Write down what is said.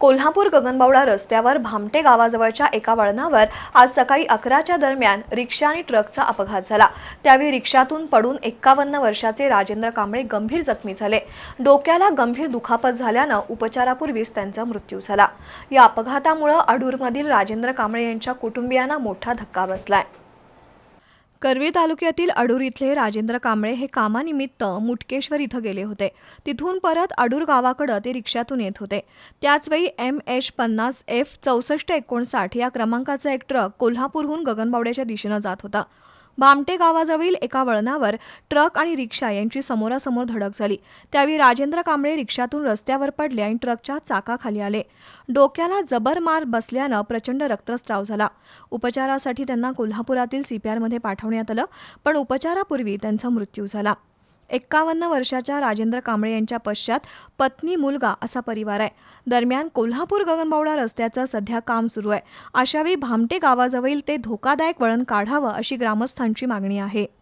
कोल्हापूर गगनबावडा रस्त्यावर भामटे गावाजवळच्या एका वळणावर आज सकाळी अकराच्या दरम्यान रिक्षा आणि ट्रकचा अपघात झाला. त्यावेळी रिक्षातून पडून एक्कावन्न वर्षाचे राजेंद्र कांबळे गंभीर जखमी झाले. डोक्याला गंभीर दुखापत झाल्यानं उपचारापूर्वीच त्यांचा मृत्यू झाला. या अपघातामुळे अडूरमधील राजेंद्र कांबळे यांच्या कुटुंबियांना मोठा धक्का बसलाय. करवी तालुक्यातील अडूर इथले राजेंद्र कांबळे हे कामानिमित्त मुटकेश्वर इथं गेले होते. तिथून परत अडूर गावाकडं ते रिक्षातून येत होते. त्याचवेळी एम एच पन्नास एफ चौसष्ट एकोणसाठ या क्रमांकाचा एक ट्रक कोल्हापूरहून गगनबावड्याच्या दिशेनं जात होता. भामटे गावाजवळील एका वळणावर ट्रक आणि रिक्षा यांची समोरासमोर धडक झाली. त्यावेळी राजेंद्र कांबळे रिक्षातून रस्त्यावर पडले आणि ट्रकच्या चाकाखाली आले. डोक्याला जबर मार बसल्यानं प्रचंड रक्तस्राव झाला. उपचारासाठी त्यांना कोल्हापुरातील सीपीआरमध्ये पाठवण्यात आलं पण उपचारापूर्वी त्यांचा मृत्यू झाला. एक्कावन्न वर्षाच्या राजेंद्र कांबळे यांच्या पश्चात पत्नी मुलगा असा परिवार आहे. दरम्यान कोल्हापूर गगनबावडा रस्त्याचं सध्या काम सुरू आहे. अशावेळी भामटे गावाजवळील ते धोकादायक वळण काढावं अशी ग्रामस्थांची मागणी आहे.